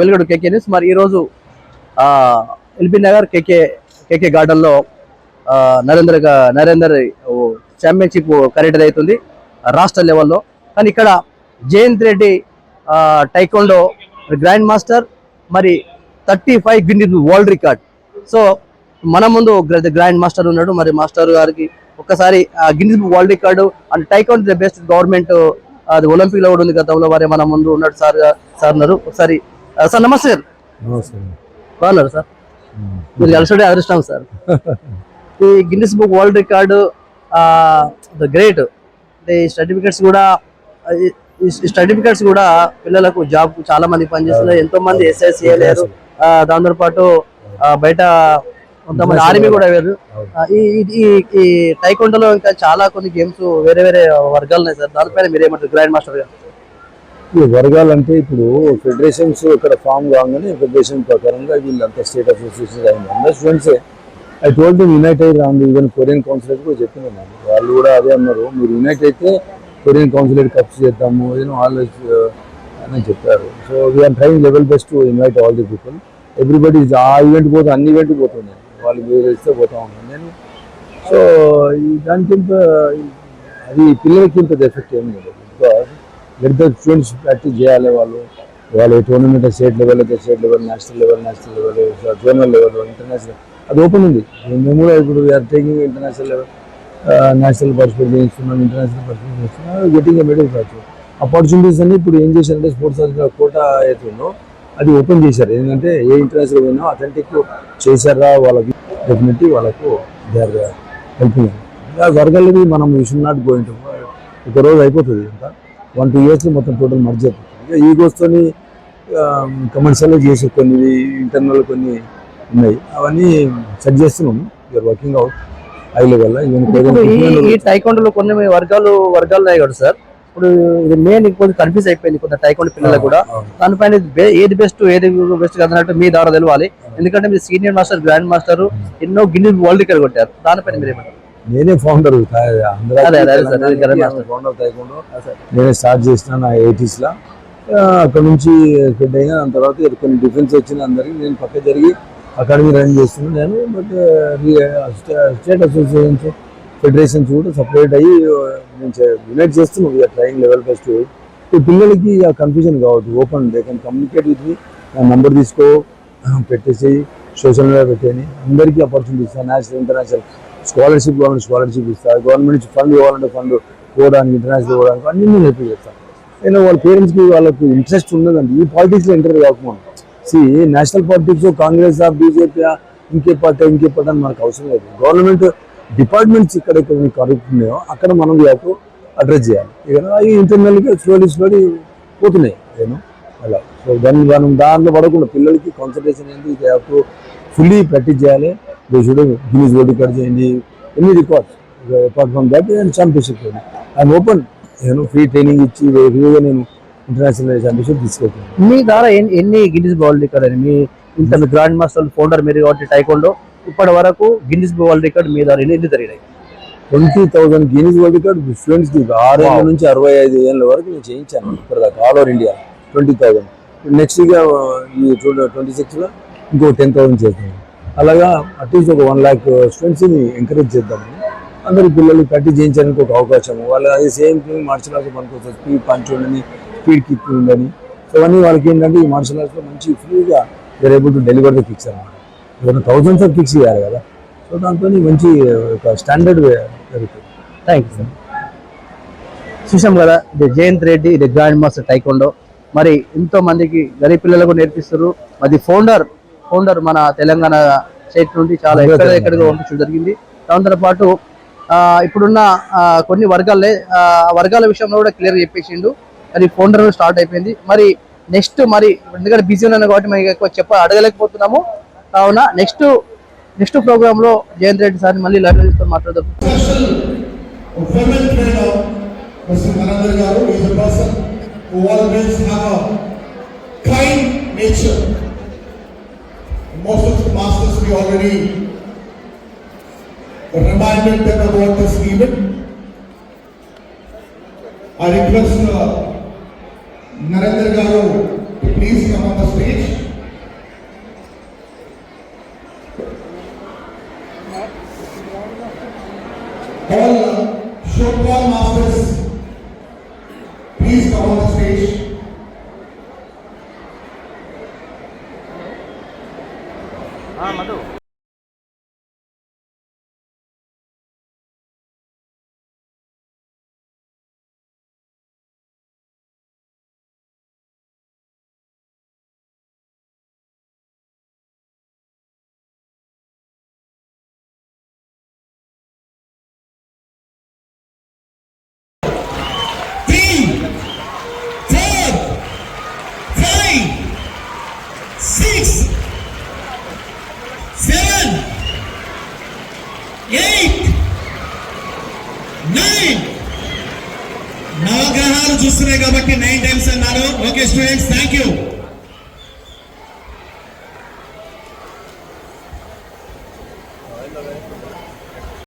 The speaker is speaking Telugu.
వెలుగడు కేకే న్యూస్. మరి ఈరోజు ఎల్బీ నగర్ కేకే కేకే గార్డెన్లో నరేంద్ర నరేందర్ ఛాంపియన్షిప్ కరెక్ట్ అవుతుంది రాష్ట్ర లెవెల్లో. కానీ ఇక్కడ Jayant Reddy taekwondo grand master మరి thirty five Guinness world record so మన ముందు గ్రాండ్ మాస్టర్ ఉన్నాడు. మరి మాస్టర్ గారికి ఒక్కసారి Guinness world record and taekwondo the best government అది ఒలింపిక్లో కూడా ఉంది గతంలో వారే మన ముందు ఉన్నాడు సార్ సార్ ఉన్నారు. ఒకసారి సార్ నమస్తే సార్. బాగున్నారు సార్. మీరు కలిసి అదృష్టం సార్. ఈ Guinness book world record the great. ఈ సర్టిఫికెట్స్ కూడా ఈ- సర్టిఫికెట్స్ కూడా పిల్లలకు జాబ్ చాలా మంది పనిచేస్తున్నారు. ఎంతో మంది ఎస్ఎస్ చేయలేరు. దాంతో పాటు బయట కొంతమంది ఆర్మీ కూడా వేరు. ఈ ఈ- ఈ ఈ టైకొండలో ఇంకా చాలా కొన్ని గేమ్స్ వేరే వేరే వర్గాలు ఉన్నాయి సార్. దానిపైన మీరు ఏమంటారు గ్రాండ్ మాస్టర్ గారు? ఈ వర్గాలంటే ఇప్పుడు ఫెడరేషన్స్ ఇక్కడ ఫామ్ కాగానే ఫెడరేషన్ ప్రకారంగా వీళ్ళంతా స్టేట్ అసోసియేషన్ అయింది. అందరు స్టూడెంట్సే ఐ టోల్డ్ యునైట్ అయ్యి రాండి ఈవెన్ కొరియన్ కౌన్సిలర్ కూడా చెప్పింది నాకు వాళ్ళు కూడా అదే అన్నారు. మీరు యునైట్ అయితే కొరియన్ కౌన్సిలర్ కప్స్ చేద్దాము ఏదో ఆల్వేస్ అని చెప్పారు. So we are trying level best to invite all the people everybody ఆ ఈవెంట్ పోతే అన్ని ఈవెంట్ పోతున్నాయి వాళ్ళు మీరు ఇస్తే పోతా ఉన్నాను నేను సో ఈ దానికి ఇంత అది పిల్లలకి ఇంత ఎఫెక్ట్ ఏమి లేదు. బికాస్ లెట్ స్టూడెంట్స్ ప్రాక్టీస్ చేయాలి వాళ్ళు వాళ్ళు టోర్నమెంట్ స్టేట్ లెవెల్ అయితే state level national level national level zonal level international అది ఓపెన్ ఉంది. మేము కూడా ఇప్పుడు we are taking international level national participate చేయిస్తున్నాం international participate చేస్తున్నాం. గెటింగ్ మెడల్ రావచ్చు ఆపర్చునిటీస్ అన్ని ఇప్పుడు ఏం చేశారంటే స్పోర్ట్స్ కోట అవుతుందో అది ఓపెన్ చేశారు. ఎందుకంటే ఏ ఇంటర్నేషనల్ పోయినా అథెంటిక్ చేశారా వాళ్ళకి? డెఫినెట్లీ వాళ్ళకు దే ఆర్ హెల్పింగ్ వర్గాలది మనం you should not going to ఒక రోజు అయిపోతుంది ఇంకా వన్ టూ ఇయర్స్లో మొత్తం టోటల్ మర్జ్ అయిపోతుంది. ఇక ఈగోస్తోని కమర్షియల్ చేసే కొన్ని ఇంటర్నల్ కొన్ని ఉన్నాయి. అవన్నీ సెట్ చేస్తున్నాం. You are working out high level ఈ ఈ టైకొండలో కొన్ని వర్గాలు వర్గాలు ఉన్నాయి కదా సార్. ఇప్పుడు ఇది మెయిన్ కొంచెం కన్ఫ్యూజ్ అయిపోయింది కొంత టైకొండ పిల్లలకు కూడా. దానిపైన ఏది బెస్ట్ ఏది బెస్ట్ కాదన్నట్టు మీ ద్వారా తెలవాలి. ఎందుకంటే మీరు సీనియర్ మాస్టర్ గ్రాండ్ మాస్టర్ ఎన్నో గిన్ని వరల్డ్ రికార్డ్ కొట్టారు. దానిపైన మీరు ఏమంటారు? నేనే ఫౌండర్. ఫౌండర్ తైకుండా నేనే స్టార్ట్ చేసిన నా ఎయిటీస్ లా. ఆ, అక్కడ నుంచి స్ప్రెడ్ అయినా దాని తర్వాత కొన్ని డిఫరెన్స్ వచ్చిన అందరికి. నేను పక్క జరిగి అకాడమీ రన్ చేస్తున్నాను నేను బట్ స్టేట్ అసోసియేషన్స్ ఫెడరేషన్స్ కూడా సపరేట్ అయ్యి నేను యునైట్ చేస్తున్నాం. ఇక ట్రైన్ లెవెల్ ఫస్ట్ ఈ పిల్లలకి ఆ కన్ఫ్యూజన్ కావద్దు. Open they can communicate with మీ నా నంబర్ తీసుకో పెట్టేసి సోషల్ మీడియా పెట్టేని అందరికీ ఆపర్చునిటీ ఇస్తాను నేషనల్ ఇంటర్నేషనల్ స్కాలర్షిప్ కావాలంటే స్కాలర్షిప్ ఇస్తా. గవర్నమెంట్ నుంచి ఫండ్ కావాలంటే ఫండ్ పోవడానికి ఇంటర్నేషనల్ పోవడానికి అన్ని నేను హెల్ప్ చేస్తాను నేను వాళ్ళ పేరెంట్స్కి వాళ్ళకు ఇంట్రెస్ట్ ఉన్నదండి ఈ పాలిటిక్స్లో ఎంటర్ కాకుండా సి నేషనల్ పాలిటిక్స్ కాంగ్రెస్ ఆ బీజేపీ ఇంకే పార్టీ ఇంకే పార్టీ అని మనకు అవసరం లేదు. గవర్నమెంట్ డిపార్ట్మెంట్స్ ఇక్కడ ఇక్కడ కరెక్ట్ ఉన్నాయో అక్కడ మనం వ్యాపు అడ్రస్ చేయాలి. ఇక అవి ఇంటర్నల్గా స్లోలీ స్లోలీ పోతున్నాయి. నేను అలా. సో దాన్ని మనం దాంట్లో పడకుండా పిల్లలకి కాన్సన్ట్రేషన్ ఏంటి? టు ఫుల్లీ ప్రాక్టీస్ చేయాలి. They should Guinness world record చేయండి. ఎన్ని రికార్డ్స్ అపార్ట్ ఫ్రమ్ దాట్ నేను ఛాంపియన్షిప్ ఐఎమ్ ఓపెన్ నేను ఫ్రీ ట్రైనింగ్ ఇచ్చి ఫ్రీగా నేను ఇంటర్నేషనల్ ఛాంపియన్షిప్ తీసుకెళ్తాను. మీ ద్వారా ఎన్ని- గిన్నిస్ వరల్డ్ రికార్డ్ అని? మీ ఇంత మీ గ్రాండ్ మాస్టర్ ఫౌండర్ మీరు కాబట్టి టైకొండో ఇప్పటి వరకు గిన్నిస్ వరల్డ్ రికార్డ్ మీ ద్వారా ఎన్ని ఎన్ని జరిగినాయి? Twenty thousand Guinness world record స్టూడెంట్స్కి ఆరు ఏళ్ళ నుంచి అరవై ఐదు ఏళ్ళ వరకు నేను చేయించాను. ఇప్పటిదాకా all over India twenty thousand next ఇక ఈ ట్వంటీ సిక్స్లో ఇంకో టెన్ థౌసండ్ చేస్తాము అలాగా అట్లీస్ట్ ఒక వన్ ల్యాక్ స్టూడెంట్స్ని ఎంకరేజ్ చేద్దాము. అందరి పిల్లలు ప్రాక్టీస్ చేయించడానికి ఒక అవకాశం. వాళ్ళు అది సేమ్ థింగ్ మార్షల్ ఆర్ట్స్ పనికొస్తుంది స్పీడ్ పంచ్ ఉండని స్పీడ్ కిక్ ఉందని సో అవన్నీ వాళ్ళకి ఏంటంటే ఈ మార్షల్ ఆర్ట్స్లో మంచి ఫ్రీగా were able to deliver the kicks అనమాట ఏదైనా థౌజండ్స్ ఆఫ్ కిక్స్ ఇవ్వాలి కదా. సో దాంతో మంచి ఒక స్టాండర్డ్ జరుగుతుంది. థ్యాంక్ యూ సార్ చూసాం కదా ఇది జయంత్ రెడ్డి ఇది గ్రాండ్ మాస్టర్ టైకొండో. మరి ఎంతో మందికి గరీబ్ పిల్లలకు నేర్పిస్తారు. అది ఫౌండర్ ఫౌండర్ మన తెలంగాణ స్టేట్ నుండి చాలా ఎక్కడ ఎక్కడికో పంపించడం జరిగింది. దాంతో పాటు ఆ, ఇప్పుడున్న కొన్ని వర్గాలే వర్గాల విషయంలో కూడా క్లియర్ చెప్పేసిండు. అది ఫౌండర్ స్టార్ట్ అయిపోయింది. మరి నెక్స్ట్ మరి ఎందుకంటే బిజీ ఉన్నాను కాబట్టి మేము ఎక్కువ చెప్ప అడగలేకపోతున్నాము. కావున నెక్స్ట్ నెక్స్ట్ ప్రోగ్రామ్లో జయంత్ రెడ్డి సార్ మళ్ళీ లైవ్ తీసుకొని మాట్లాడదాం. Always have a kind nature. Most of the masters we already reminded them about this event. I request uh, Narendra Garu to please come on the stage. All uh, shortfall masters, నవగ్రహాలు చూస్తున్నాయి కాబట్టి నైన్ టైమ్స్ అన్నారు. Okay students thank you